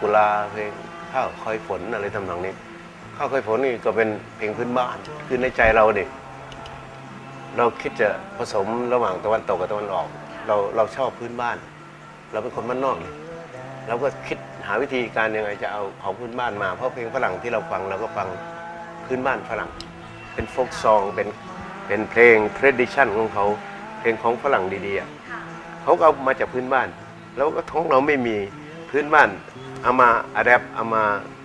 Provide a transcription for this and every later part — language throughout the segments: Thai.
ถกุลาเพลงข้าวคอยฝนอะไรทำนองนี้ข้าวคอยฝนนี่ก็เป็นเพลงพื้นบ้านคือในใจเราเด็กเราคิดจะผสมระหว่างตะวันตกกับตะวันออก เราเราชอบพื้นบ้าน เราเป็นคนบ้านนอกนี่เราก็คิดหาวิธีการยังไงจะเอาของพื้นบ้านมา เพราะเพลงฝรั่งที่เราฟังเราก็ฟังพื้นบ้านฝรั่ง เป็นโฟกซองเป็นเป็นเพลง tradition ของเขาเพลงของฝรั่งดีๆอะเขาก็เอามาจากพื้นบ้าน แล้วก็ท้องเราไม่มี พื้นบ้านเอามาอัดแอปเอามา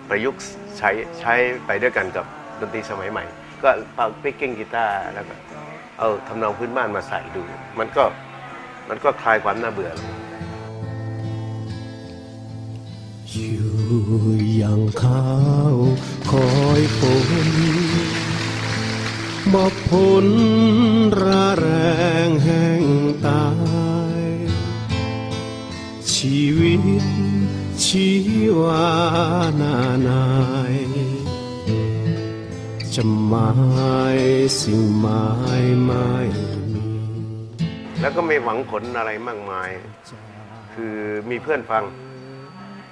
ประยุกต์ใช้ใช้ไปด้วยกันกับดนตรีสมัยใหม่ ก็เป่าปิกกิ้งกีตาร์แล้วก็เอาทำนองพื้นบ้านมาใส่ดู มันก็มันก็คลายความน่าเบื่ออยู่อย่างข้าวคอยฝนบอกผล จะหมายสิ่งหมายไม่มีแล้วก็ไม่หวังผลอะไรมากมาย คือมีเพื่อนฟัง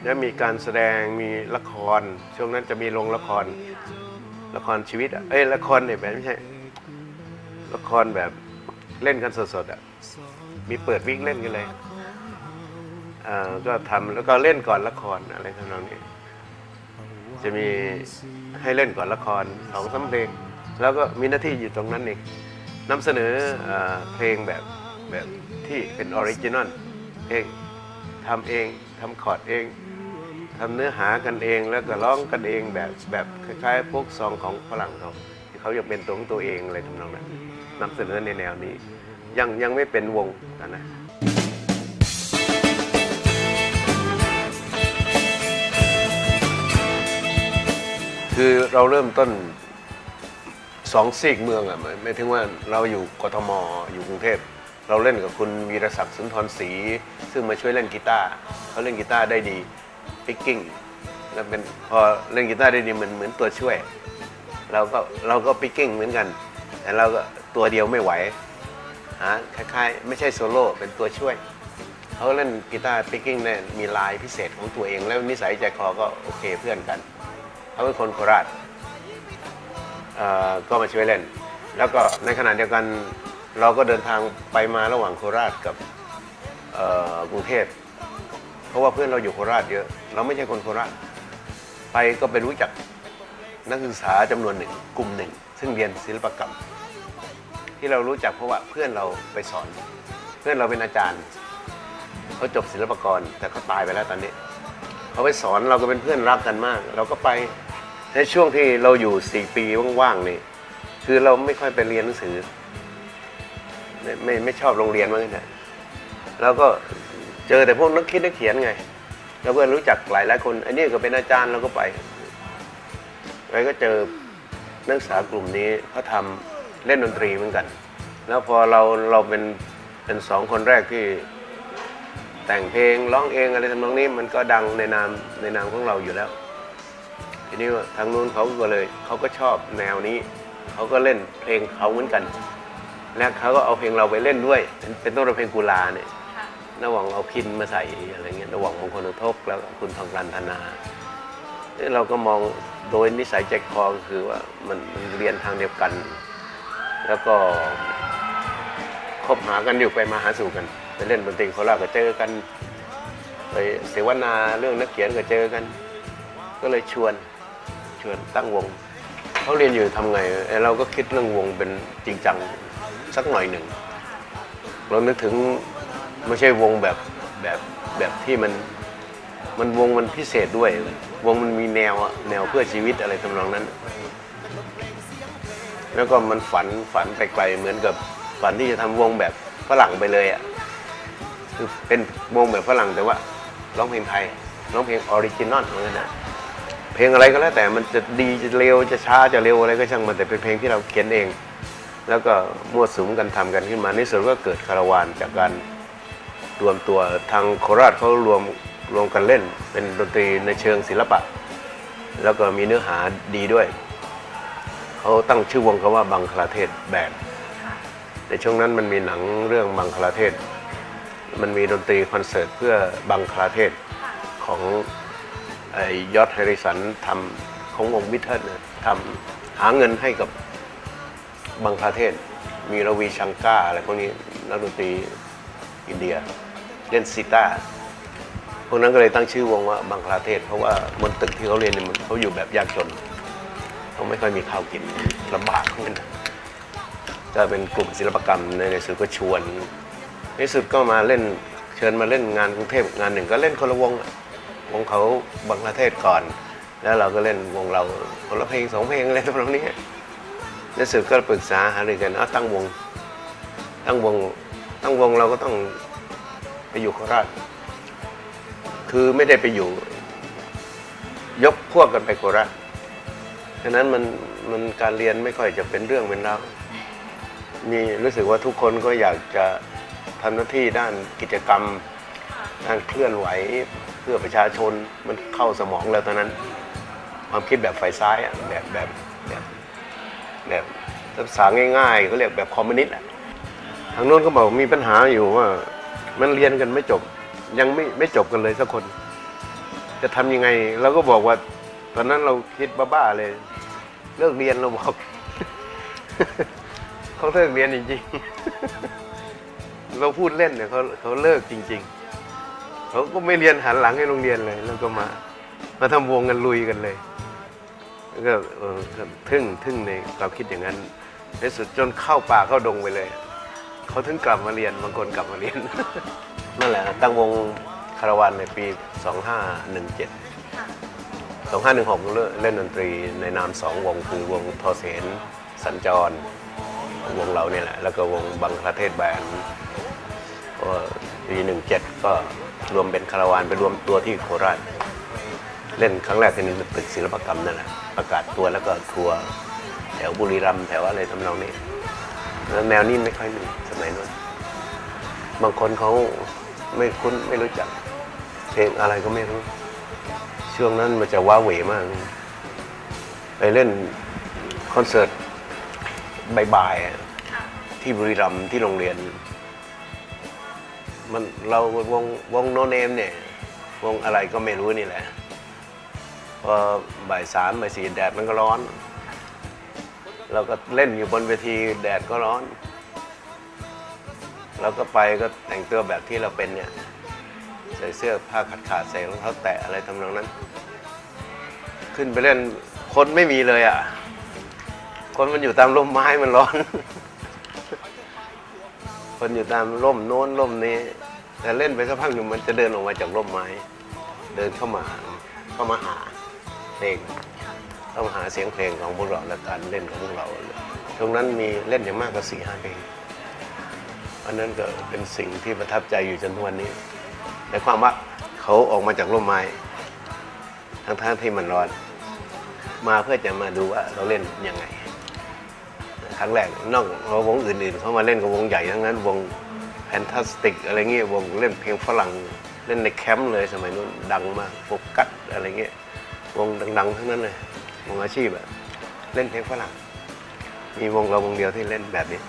แล้วมีการแสดงมีละคร ช่วงนั้นจะมีโรงละคร ละครชีวิตเอ้ยละครเนี่ยแบบไม่ใช่ ละครแบบเล่นกันสดๆอะมีเปิดวิ่งเล่นกันเลยอ่อก็ทำแล้วก็เล่นก่อนละครอะไรทำนองนี้ จะมีให้เล่นก่อนละครสองสามเพลง แล้วก็มีหน้าที่อยู่ตรงนั้นเองนำเสนอเอ่อเพลงแบบแบบที่เป็นออริจินอลเพลงทำเองทำคอร์ดเองทำเนื้อหากันเองแล้วก็ร้องกันเองแบบแบบคล้ายๆพวกซองของฝรั่งเขาที่เขาอยากเป็นตัวของตัวเองอะไรทำนองนั้นนำเสนอในแนวนี้ ยังยังไม่เป็นวงนะ คือเราเริ่มต้นสองซีกเมืองอะหมายหมายถึงว่าเราอยู่กทมอยู่กรุงเทพเราเล่นกับคุณวีรศักดิ์สุนทรศรีซึ่งมาช่วยเล่นกีตาร์เขาเล่นกีตาร์ได้ดีปิกกิ้งแล้วเป็นพอเล่นกีตาร์ได้ดีเหมือนเหมือนตัวช่วย เราก็เราก็ปิกกิ้งเหมือนกัน แต่เราก็ตัวเดียวไม่ไหวหาคล้ายๆ ไม่ใช่โซโล่เป็นตัวช่วยเขาเล่นกีตาร์ปิกกิ้งเนี่ยมีลายพิเศษของตัวเอง แล้วนิสัยใจคอก็โอเคเพื่อนกัน เขาเป็นคนโคราชก็มาช่วยเล่น แล้วก็ในขณะเดียวกันเราก็เดินทางไปมาระหว่างโคราชกับกรุงเทพเพราะว่าเพื่อนเราอยู่โคราชเยอะ เราไม่ใช่คนโคราช ไปก็ไปรู้จักนักศึกษาจำนวนหนึ่งกลุ่มหนึ่ง ซึ่งเรียนศิลปกรรม ที่เรารู้จักเพราะว่าเพื่อนเราไปสอน เพื่อนเราเป็นอาจารย์เขาจบศิลปกรแต่เขาตายไปแล้วตอนนี้ เขาไปสอนเราก็เป็นเพื่อนรักกันมาก เราก็ไปในช่วงที่เราอยู่สี่ปีว่างๆนี่ คือเราไม่ค่อยไปเรียนหนังสือ ไม่ไม่ไม่ชอบโรงเรียนมากนะเราก็เจอแต่พวกนักคิดนักเขียนไงแล้วเพื่อนรู้จักหลายหลายคนอันนี้ก็เป็นอาจารย์เราก็ไปไปก็เจอนักศึกษากลุ่มนี้เขาทำเล่นดนตรีเหมือนกัน แล้วพอเราเราเป็นเป็นสองคนแรกที่ แต่งเพลงร้องเองอะไรทำนองนี้มันก็ดังในนามในนามของเราอยู่แล้ว ทีนี้ทางนู้นเขาก็เลยเขาก็ชอบแนวนี้เขาก็เล่นเพลงเขาเหมือนกัน แล้วเขาก็เอาเพลงเราไปเล่นด้วย เป็นเป็นต้นเพลงกุลาเนี่ยระหว่างเอาพินมาใส่อะไรเงี้ยระหว่างมงคลอุทกแล้วก็คุณทองรันธนาเนี่ยเราก็มองโดยนิสัยใจคอก็คือว่ามันมันเรียนทางเดียวกัน แล้วก็คบหากันอยู่ไปมาหาสู่กัน ไปเล่นดนตรีโคราชก็เจอกัน ไปเสวนาเรื่องนักเขียนก็เจอกัน ก็เลยชวนชวนตั้งวงเขาเรียนอยู่ทำไงไอ้เราก็คิดเรื่องวงเป็นจริงจังสักหน่อยหนึ่งเรานึกถึงไม่ใช่วงแบบแบบแบบที่มันมันวงมันพิเศษด้วย วงมันมีแนวอะแนวเพื่อชีวิตอะไรทำนองนั้น แล้วก็มันฝันฝันไปไกลเหมือนกับฝันที่จะทำวงแบบฝรั่งไปเลยอะ คือเป็นวงแบบฝรั่งแต่ว่าร้องเพลงไทยร้องเพลงออริจินอลเหมือนกันนะเพลงอะไรก็แล้วแต่มันจะดีจะเร็วจะช้าจะเร็วอะไรก็ช่างมันแต่เป็นเพลงที่เราเขียนเอง แล้วก็มั่วสุมกันทำกันขึ้นมาในที่สุดก็เกิดคาราวานจากการรวมตัวทางโคราชเขารวมรวมกันเล่น เป็นดนตรีในเชิงศิลปะ แล้วก็มีเนื้อหาดีด้วยเขาตั้งชื่อวงเขาว่าบังคลาเทศแบนด์ในช่วงนั้นมันมีหนังเรื่องบังคลาเทศ มันมีดนตรีคอนเสิร์ตเพื่อบังคลาเทศของไอยอดแฮริสันทำของวงบิทเทิลนทำหาเงินให้กับบังคลาเทศ มีรวีชังก้าอะไรพวกนี้นักดนตรีอินเดียเล่นซิต้าพวกนั้นก็เลยตั้งชื่อวงว่าบังคลาเทศ เพราะว่าบนตึกที่เขาเรียนเนี่ยมันเขาอยู่แบบยากจนเขาไม่ค่อยมีข้าวกินลำบากเหมือนกันก็เป็นกลุ่มศิลปกรรมในในสุดก็ชวน นสุดก็มาเล่นเชิญมาเล่นงานกรุงเทพงานหนึ่งก็เล่นคนละวงอะวงเขาบังคลาเทศก่อน แล้วเราก็เล่นวงเราคนละเพลงสองเพลงอะไรทำนองนี้ในสุดก็ปรึกษาหารือกันเอาตั้งวง ตั้งวงตั้งวงเราก็ต้องไปอยู่โคราชคือไม่ได้ไปอยู่ ยกพวกกันไปโคราชฉะนั้นมันมันการเรียนไม่ค่อยจะเป็นเรื่องเป็นราวมีรู้สึกว่าทุกคนก็อยากจะ ทำหน้าที่ด้านกิจกรรมด้านเคลื่อนไหวเพื่อประชาชนมันเข้าสมองแล้วตอนนั้น ความคิดแบบไฟซ้ายอะแบบแบบแบบแบบภาษาง่ายๆเขาเรียกแบบคอมมิวนิสต์อะทางโน้นก็บอกมีปัญหาอยู่ว่า มันเรียนกันไม่จบ ยังไม่ไม่จบกันเลยสักคน จะทำยังไงเราก็บอกว่า ตอนนั้นเราคิดบ้าๆเลย เลิกเรียนเราบอกเขาเลิกเรียนจริงๆ เราพูดเล่นเนี่ยเขาเขาเลิกจริง ๆเขาก็ไม่เรียนหันหลังให้โรงเรียนเลย แล้วก็มา มาทำวงกันลุยกันเลยแล้วก็เออก็ทึ่งทึ่งในความคิดอย่างนั้นในสุดจนเข้าป่าเข้าดงไปเลยเขาถึงกลับมาเรียนบางคนกลับมาเรียน นั่นแหละตั้งวงคาราวานในปี 2517 2516เล่นดนตรีในนามสองวงคือวงทอเสนสัญจร วงเราเนี่ยแหละ แล้วก็วงบังคลาเทศแบน ก็ปี17ก็รวมเป็นคาราวานไปรวมตัวที่โคราช เล่นครั้งแรกที่ตึกศิลปกรรมนั่นแหละประกาศตัวแล้วก็ทัวร์แถวบุรีรัมย์แถวอะไรทำนองนี้แล้วแนวนี้ไม่ค่อยมีสมัยนั้นบางคนเขาไม่คุ้นไม่รู้จัก เพลงอะไรก็ไม่รู้ ช่วงนั้นมันจะว้าเหวมาก ไปเล่นคอนเสิร์ตบ่ายๆที่บุรีรัมย์ที่โรงเรียน มันเราวงวงโนเนมเนี่ยวงอะไรก็ไม่รู้นี่แหละพอบ่ายสามบ่ายสี่แดดมันก็ร้อน เราก็เล่นอยู่บนเวทีแดดก็ร้อน เราก็ไปก็แต่งตัวแบบที่เราเป็นเนี่ย ใส่เสื้อผ้าขาดขาดๆใส่รองเท้าแตะอะไรทำนองนั้น ขึ้นไปเล่นคนไม่มีเลยอะ คนมันอยู่ตามร่มไม้มันร้อน นอยู่ตามร่มโน้นร่มนี้ แต่เล่นไปสักพักหนึ่งมันจะเดินออกมาจากร่มไม้ เดินเข้ามาเข้ามาหาเพลงเข้ามาหาเสียงเพลงของพวกเราและการเล่นของพวกเราช่วงนั้นมีเล่นอย่างมากก็สี่ห้าเพลงอันนั้นก็เป็นสิ่งที่ประทับใจอยู่จนทุกวันนี้ในความว่าเขาออกมาจากร่มไม้ทั้งทที่มันร้อน มาเพื่อจะมาดูว่าเราเล่นยังไง ครั้งแรกนอกเราวงอื่นๆ เขามาเล่นกับวงใหญ่ทั้งนั้นวงแฟนตาสติกอะไรเงี้ยวงเล่นเพลงฝรั่งเล่นในแคมป์เลยสมัยนู้นดังมากโฟกัสอะไรเงี้ยวงดังๆทั้งนั้นเลยวงอาชีพอะเล่นเพลงฝรั่งมีวงเราวงเดียวที่เล่นแบบนี้